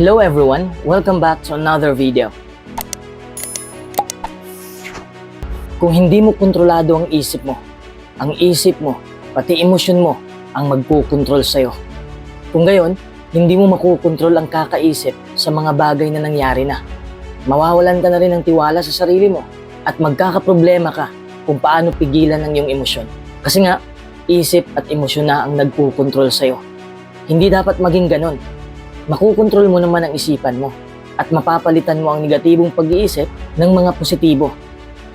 Hello everyone, welcome back to another video. Kung hindi mo kontrolado ang isip mo, ang isip mo, pati emosyon mo, ang magkukontrol sa'yo. Kung gayon, hindi mo makukontrol ang kakaisip sa mga bagay na nangyari na. Mawawalan ka na rin ng tiwala sa sarili mo at magkakaproblema ka kung paano pigilan ang iyong emosyon. Kasi nga, isip at emosyon na ang nagkukontrol sa'yo. Hindi dapat maging ganon. Makukontrol mo naman ang isipan mo at mapapalitan mo ang negatibong pag-iisip ng mga positibo.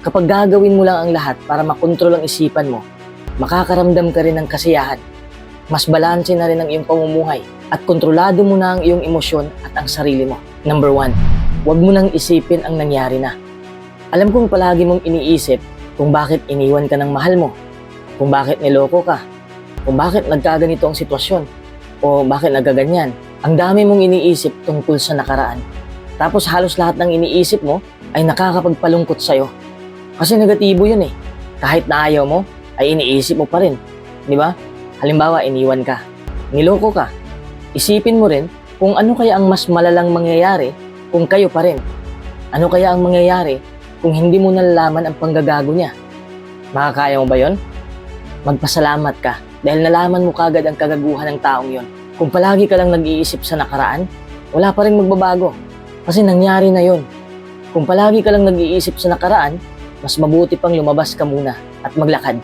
Kapag gagawin mo lang ang lahat para makontrol ang isipan mo, makakaramdam ka rin ng kasiyahan. Mas balanse na rin ang iyong pamumuhay at kontrolado mo na ang iyong emosyon at ang sarili mo. Number one, huwag mo nang isipin ang nangyari na. Alam kong palagi mong iniisip kung bakit iniwan ka ng mahal mo, kung bakit niloko ka, kung bakit nagkaganito ang sitwasyon, o bakit nagaganyan. Ang dami mong iniisip tungkol sa nakaraan. Tapos halos lahat ng iniisip mo ay nakakapagpalungkot sa'yo. Kasi negatibo yun eh. Kahit na ayaw mo, ay iniisip mo pa rin. Di ba? Halimbawa, iniwan ka. Niloko ka. Isipin mo rin kung ano kaya ang mas malalang mangyayari kung kayo pa rin. Ano kaya ang mangyayari kung hindi mo nalalaman ang panggagago niya? Makakaya mo ba yon? Magpasalamat ka dahil nalaman mo kagad ang kagaguhan ng taong yon. Kung palagi ka lang nag-iisip sa nakaraan, wala pa rin magbabago. Kasi nangyari na yon. Kung palagi ka lang nag-iisip sa nakaraan, mas mabuti pang lumabas ka muna at maglakad.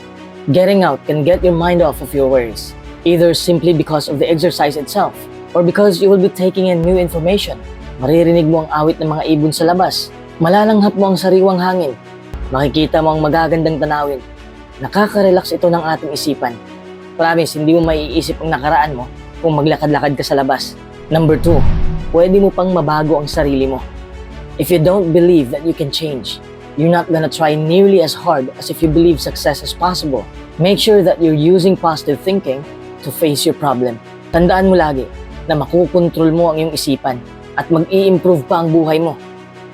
Getting out can get your mind off of your worries, either simply because of the exercise itself or because you will be taking in new information. Maririnig mo ang awit ng mga ibon sa labas. Malalanghap mo ang sariwang hangin. Makikita mo ang magagandang tanawin. Nakaka-relax ito ng ating isipan. Promise, hindi mo maiisip ang nakaraan mo kung maglakad-lakad ka sa labas. Number two, pwede mo pang mabago ang sarili mo. If you don't believe that you can change, you're not gonna try nearly as hard as if you believe success is possible. Make sure that you're using positive thinking to face your problem. Tandaan mo lagi na makukontrol mo ang iyong isipan at mag-i-improve pa ang buhay mo.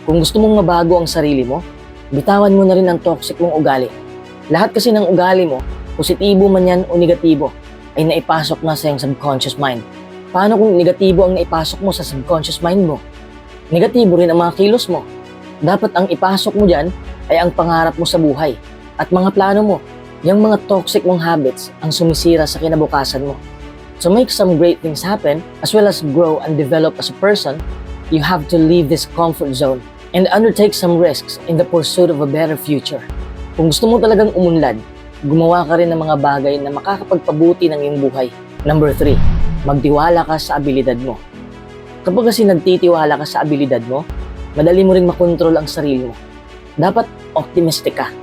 Kung gusto mong mabago ang sarili mo, bitawan mo na rin ang toxic mong ugali. Lahat kasi ng ugali mo, positibo man yan o negatibo, ay naipasok na sa iyong subconscious mind. Paano kung negatibo ang naipasok mo sa subconscious mind mo? Negatibo rin ang mga kilos mo. Dapat ang ipasok mo dyan ay ang pangarap mo sa buhay at mga plano mo. Yung mga toxic mong habits ang sumisira sa kinabukasan mo. To make some great things happen, as well as grow and develop as a person, you have to leave this comfort zone and undertake some risks in the pursuit of a better future. Kung gusto mo talagang umunlad, gumawa ka rin ng mga bagay na makakapagpabuti ng iyong buhay. Number 3, magtiwala ka sa abilidad mo. Kapag kasi nagtitiwala ka sa abilidad mo, madali mo rin makontrol ang sarili mo. Dapat optimistic ka.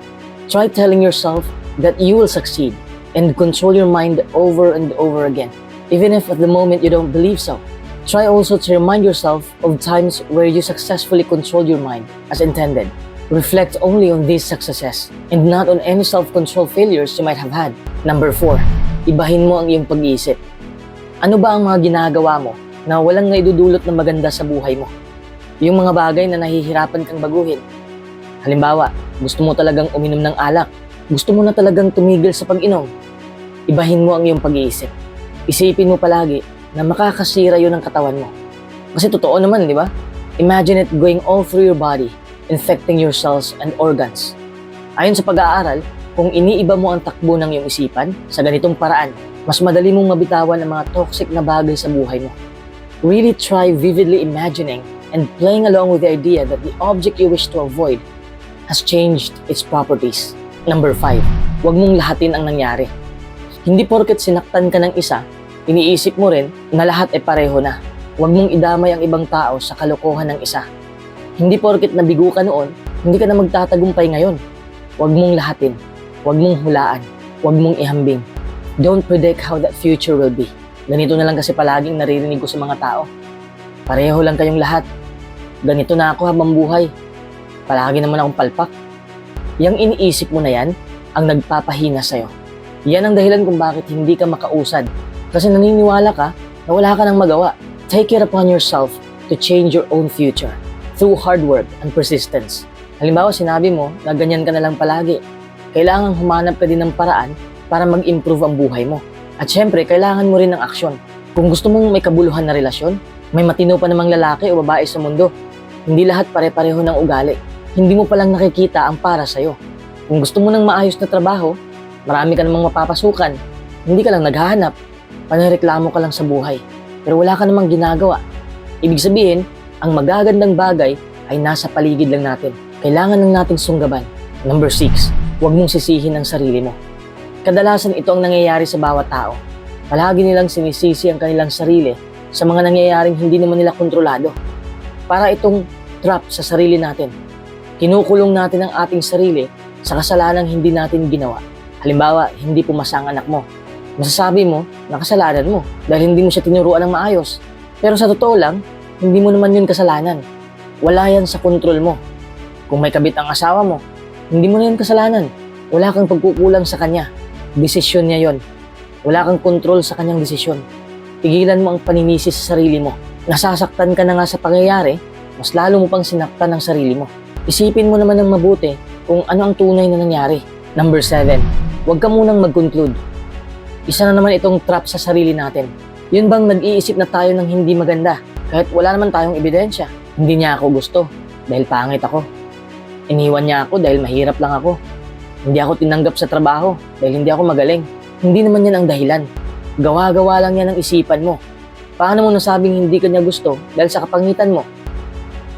Try telling yourself that you will succeed and control your mind over and over again. Even if at the moment you don't believe so. Try also to remind yourself of times where you successfully controlled your mind as intended. Reflect only on these successes and not on any self-control failures you might have had. Number 4, ibahin mo ang iyong pag-iisip. Ano ba ang mga ginagawa mo na walang naidudulot na maganda sa buhay mo? Yung mga bagay na nahihirapan kang baguhin. Halimbawa, gusto mo talagang uminom ng alak. Gusto mo na talagang tumigil sa pag-inom. Ibahin mo ang iyong pag-iisip. Isipin mo palagi na makakasira yun ng katawan mo. Kasi totoo naman, di ba? Imagine it going all through your body, infecting your cells and organs. Ayon sa pag-aaral, kung iniiba mo ang takbo ng iyong isipan sa ganitong paraan, mas madali mong mabitawan ang mga toxic na bagay sa buhay mo. Really try vividly imagining and playing along with the idea that the object you wish to avoid has changed its properties. Number 5, huwag mong lahatin ang nangyari. Hindi porket sinaktan ka ng isa, iniisip mo rin na lahat ay pareho na. Huwag mong idamay ang ibang tao sa kalokohan ng isa. Hindi porket nabigo ka noon, hindi ka na magtatagumpay ngayon. Huwag mong lahatin. Huwag mong hulaan. Huwag mong ihambing. Don't predict how that future will be. Ganito na lang kasi palaging naririnig ko sa mga tao. Pareho lang kayong lahat. Ganito na ako habang buhay. Palagi naman akong palpak. Yang iniisip mo na yan, ang nagpapahina sa'yo. Yan ang dahilan kung bakit hindi ka makausad. Kasi naniniwala ka na wala ka nang magawa. Take it upon yourself to change your own future through hard work and persistence. Halimbawa, sinabi mo na ganyan ka na lang palagi. Kailangan humanap ka din ng paraan para mag-improve ang buhay mo. At syempre, kailangan mo rin ng aksyon. Kung gusto mong may kabuluhan na relasyon, May matino pa namang lalaki o babae sa mundo. Hindi lahat pare-pareho ng ugali. Hindi mo palang nakikita ang para sa'yo. Kung gusto mo ng maayos na trabaho, marami ka namang mapapasukan. Hindi ka lang naghahanap. Panareklamo ka lang sa buhay. Pero wala ka namang ginagawa. Ibig sabihin, ang magagandang bagay ay nasa paligid lang natin. Kailangan lang nating sunggaban. Number 6, huwag mong sisihin ang sarili mo. Kadalasan ito ang nangyayari sa bawat tao. Palagi nilang sinisisi ang kanilang sarili sa mga nangyayaring hindi naman nila kontrolado. Para itong trap sa sarili natin. Kinukulong natin ang ating sarili sa kasalanang hindi natin ginawa. Halimbawa, hindi pumasa ang anak mo. Masasabi mo na kasalanan mo dahil hindi mo siya tinuruan ng maayos. Pero sa totoo lang, hindi mo naman yun kasalanan. Wala yan sa kontrol mo. Kung may kabit ang asawa mo, hindi mo na yun kasalanan. Wala kang pagkukulang sa kanya. Desisyon niya yon. Wala kang kontrol sa kanyang desisyon. Tigilan mo ang paninisi sa sarili mo. Nasasaktan ka na nga sa pangyayari, mas lalo mo pang sinaktan ang sarili mo. Isipin mo naman ng mabuti kung ano ang tunay na nangyari. Number 7. Huwag ka munang mag-conclude. Isa na naman itong trap sa sarili natin. Yun bang nag-iisip na tayo ng hindi maganda kahit wala naman tayong ebidensya. Hindi niya ako gusto dahil pangit ako. Iniwan niya ako dahil mahirap lang ako. Hindi ako tinanggap sa trabaho dahil hindi ako magaling. Hindi naman yan ang dahilan. Gawa-gawa lang yan ang isipan mo. Paano mo nasabing hindi ka niya gusto dahil sa kapangitan mo?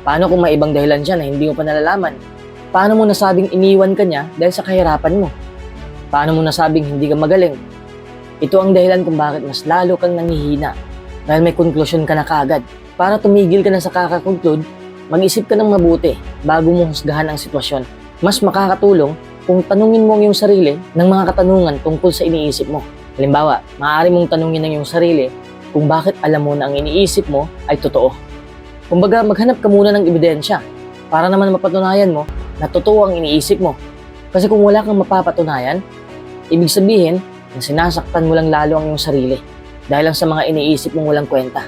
Paano kung may ibang dahilan siya na hindi mo pa nalalaman? Paano mo nasabing iniwan ka niya dahil sa kahirapan mo? Paano mo nasabing hindi ka magaling? Ito ang dahilan kung bakit mas lalo kang nangihina dahil may konklusyon ka na kaagad. Para tumigil ka na sa kakakonclude, mag-isip ka ng mabuti bago mo husgahan ang sitwasyon. Mas makakatulong kung tanungin mo ang iyong sarili ng mga katanungan tungkol sa iniisip mo. Halimbawa, maaari mong tanungin ang iyong sarili kung bakit alam mo na ang iniisip mo ay totoo. Kumbaga, maghanap ka muna ng ebidensya para naman mapatunayan mo na totoo ang iniisip mo. Kasi kung wala kang mapapatunayan, ibig sabihin na sinasaktan mo lang lalo ang iyong sarili dahil lang sa mga iniisip mong walang kwenta.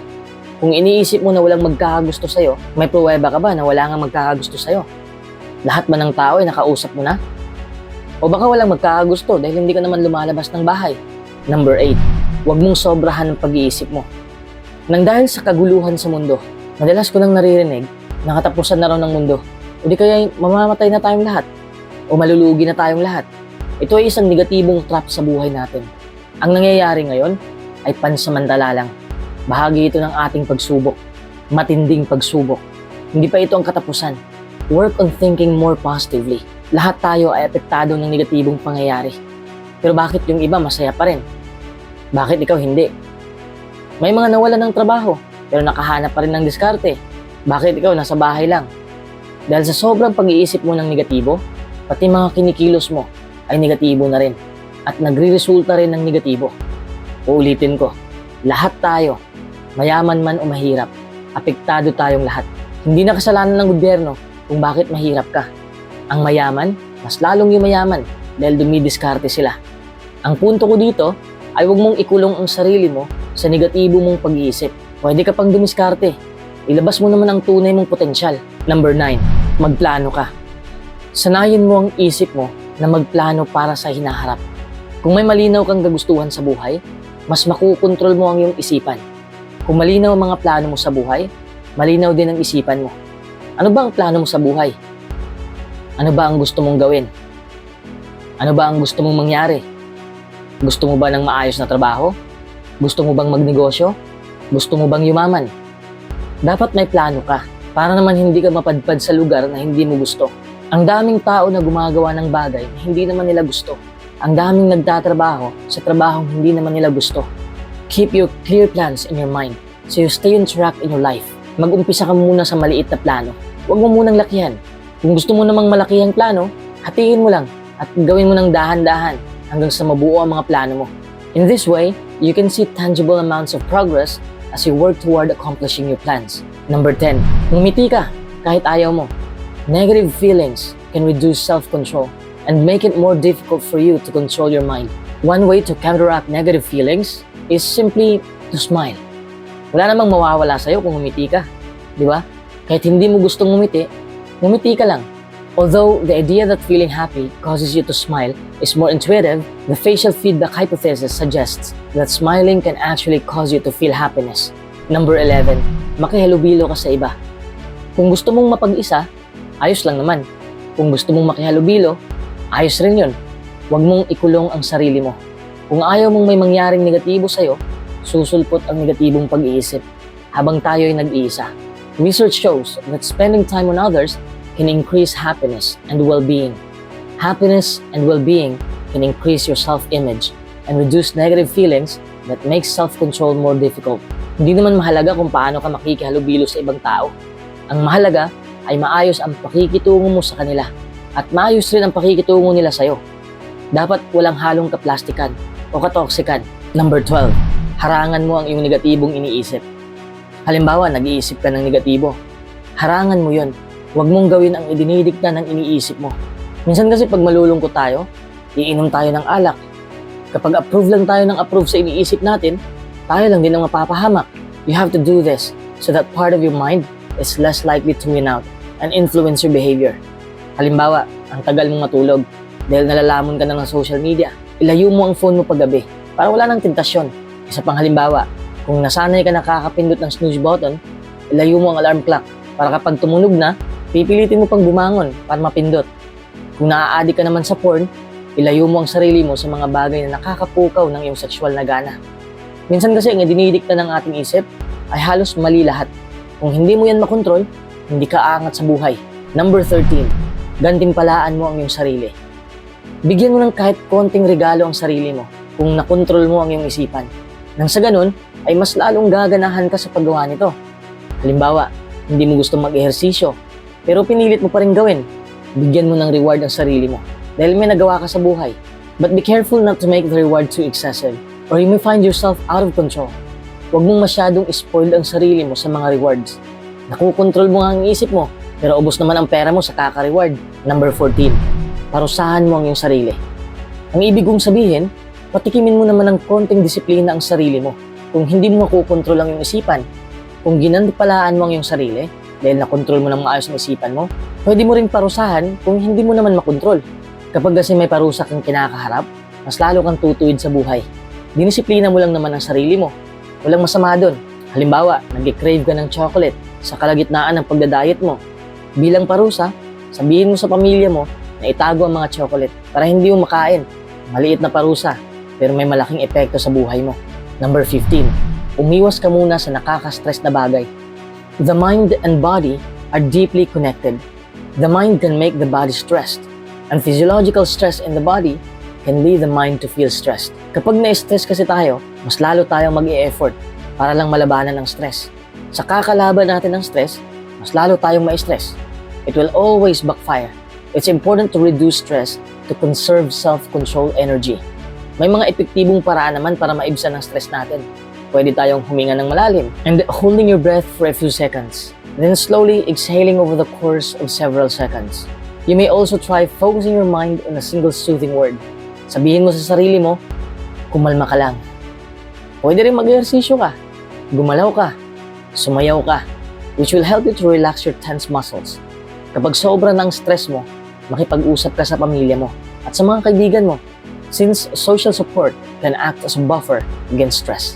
Kung iniisip mo na walang magkakagusto sa'yo, may pruweba ka ba na wala nga magkakagusto sa'yo? Lahat ba ng tao ay nakausap mo na? O baka walang magkakagusto dahil hindi ka naman lumalabas ng bahay? Number 8. Huwag mong sobrahan ng pag-iisip mo. Nang dahil sa kaguluhan sa mundo, madalas ko lang naririnig, nakatapusan na raw ng mundo. O di kaya mamamatay na tayong lahat. O malulugi na tayong lahat. Ito ay isang negatibong trap sa buhay natin. Ang nangyayari ngayon ay pansamantala lang. Bahagi ito ng ating pagsubok. Matinding pagsubok. Hindi pa ito ang katapusan. Work on thinking more positively. Lahat tayo ay apektado ng negatibong pangyayari. Pero bakit yung iba masaya pa rin? Bakit ikaw hindi? May mga nawalan ng trabaho, pero nakahanap pa rin ng diskarte. Bakit ikaw nasa bahay lang? Dahil sa sobrang pag-iisip mo ng negatibo, pati mga kinikilos mo ay negatibo na rin at nagre-resulta rin ng negatibo. Uulitin ko, lahat tayo, mayaman man o mahirap, apektado tayong lahat. Hindi na kasalanan ng gobyerno kung bakit mahirap ka. Ang mayaman, mas lalong yumayaman dahil dumidiskarte sila. Ang punto ko dito ay huwag mong ikulong ang sarili mo sa negatibo mong pag-iisip. Pwede ka pang dumiskarte. Ilabas mo naman ang tunay mong potensyal. Number 9, magplano ka. Sanayin mo ang isip mo na magplano para sa hinaharap. Kung may malinaw kang kagustuhan sa buhay, mas makukontrol mo ang iyong isipan. Kung malinaw ang mga plano mo sa buhay, malinaw din ang isipan mo. Ano ba ang plano mo sa buhay? Ano ba ang gusto mong gawin? Ano ba ang gusto mong mangyari? Gusto mo ba ng maayos na trabaho? Gusto mo bang magnegosyo? Gusto mo bang yumaman? Dapat may plano ka para naman hindi ka mapadpad sa lugar na hindi mo gusto. Ang daming tao na gumagawa ng bagay na hindi naman nila gusto. Ang daming nagtatrabaho sa trabahong hindi naman nila gusto. Keep your clear plans in your mind so you stay on track in your life. Mag-umpisa ka muna sa maliit na plano. Huwag mo munang lakihan. Kung gusto mo namang malaki plano, hatiin mo lang at gawin mo ng dahan-dahan hanggang sa mabuo ang mga plano mo. In this way, you can see tangible amounts of progress as you work toward accomplishing your plans. Number 10, ngumiti ka kahit ayaw mo. Negative feelings can reduce self-control and make it more difficult for you to control your mind. One way to counteract negative feelings is simply to smile. Wala namang mawawala sa'yo kung ngumiti ka. Di ba? Kahit hindi mo gustong ngumiti, ngumiti ka lang. Although the idea that feeling happy causes you to smile is more intuitive, the facial feedback hypothesis suggests that smiling can actually cause you to feel happiness. Number 11, makihalubilo ka sa iba. Kung gusto mong mapag-isa, ayos lang naman. Kung gusto mong makihalubilo, ayos rin yun. Huwag mong ikulong ang sarili mo. Kung ayaw mong may mangyaring negatibo sa'yo, susulpot ang negatibong pag-iisip habang tayo ay nag-iisa. Research shows that spending time on others can increase happiness and well-being. Happiness and well-being can increase your self-image and reduce negative feelings that makes self-control more difficult. Hindi naman mahalaga kung paano ka makikihalubilo sa ibang tao. Ang mahalaga ay maayos ang pakikitungo mo sa kanila at maayos rin ang pakikitungo nila sa'yo. Dapat walang halong kaplastikan o katoksikan. Number 12, harangan mo ang iyong negatibong iniisip. Halimbawa, nag-iisip ka ng negatibo. Harangan mo yon. Huwag mong gawin ang idinidikta ng iniisip mo. Minsan kasi pag malulungkot tayo, iinom tayo ng alak. Kapag approve lang tayo ng approve sa iniisip natin, tayo lang din ang mapapahamak. You have to do this so that part of your mind is less likely to win out and influence your behavior. Halimbawa, ang tagal mong matulog dahil nalalamon ka na ng social media. Ilayo mo ang phone mo paggabi para wala nang tentasyon. Isa pang halimbawa, kung nasanay ka nakakapindot ng snooze button, ilayo mo ang alarm clock para kapag tumunog na, pipilitin mo pang bumangon para mapindot. Kung naa-addict ka naman sa porn, ilayo mo ang sarili mo sa mga bagay na nakakapukaw ng iyong sexual na gana. Minsan kasi ang dinidikta ng ating isip ay halos mali lahat. Kung hindi mo yan makontrol, hindi ka aangat sa buhay. Number 13, gantimpalaan mo ang iyong sarili. Bigyan mo ng kahit konting regalo ang sarili mo kung nakontrol mo ang iyong isipan. Nang sa ganun, ay mas lalong gaganahan ka sa paggawa nito. Halimbawa, hindi mo gusto mag-ehersisyo, pero pinilit mo pa rin gawin. Bigyan mo ng reward ang sarili mo dahil may nagawa ka sa buhay. But be careful not to make the reward too excessive or you may find yourself out of control. Huwag mong masyadong spoil ang sarili mo sa mga rewards. Nakukontrol mo nga ang isip mo, pero ubos naman ang pera mo sa kaka-reward. Number 14, parusahan mo ang iyong sarili. Ang ibig kong sabihin, patikimin mo naman ng konting disiplina ang sarili mo. Kung hindi mo makukontrol ang iyong isipan, kung ginantipalaan mo ang iyong sarili, dahil nakontrol mo ng maayos ang isipan mo, pwede mo rin parusahan kung hindi mo naman makontrol. Kapag kasi may parusa kang kinakaharap, mas lalo kang tutuwid sa buhay. Dinisiplina mo lang naman ang sarili mo. Walang masama doon. Halimbawa, nag-crave ka ng chocolate sa kalagitnaan ng pagdadayet mo. Bilang parusa, sabihin mo sa pamilya mo na itago ang mga chocolate para hindi mo makain. Maliit na parusa, pero may malaking epekto sa buhay mo. Number 15, umiwas ka muna sa nakaka-stress na bagay. The mind and body are deeply connected. The mind can make the body stressed, and physiological stress in the body can lead the mind to feel stressed. Kapag na-stress kasi tayo, mas lalo tayong mag effort para lang malabanan ang stress. Sa kakalaban natin ng stress, mas lalo tayong ma-stress. It will always backfire. It's important to reduce stress to conserve self-control energy. May mga epektibong paraan naman para maibsan ang stress natin. Pwede tayong huminga ng malalim and holding your breath for a few seconds. Then slowly exhaling over the course of several seconds. You may also try focusing your mind on a single soothing word. Sabihin mo sa sarili mo, kumalma ka lang. Pwede rin mag-ehersisyo ka, gumalaw ka, sumayaw ka, which will help you to relax your tense muscles. Kapag sobra ng stress mo, makipag-usap ka sa pamilya mo at sa mga kaibigan mo since social support can act as a buffer against stress.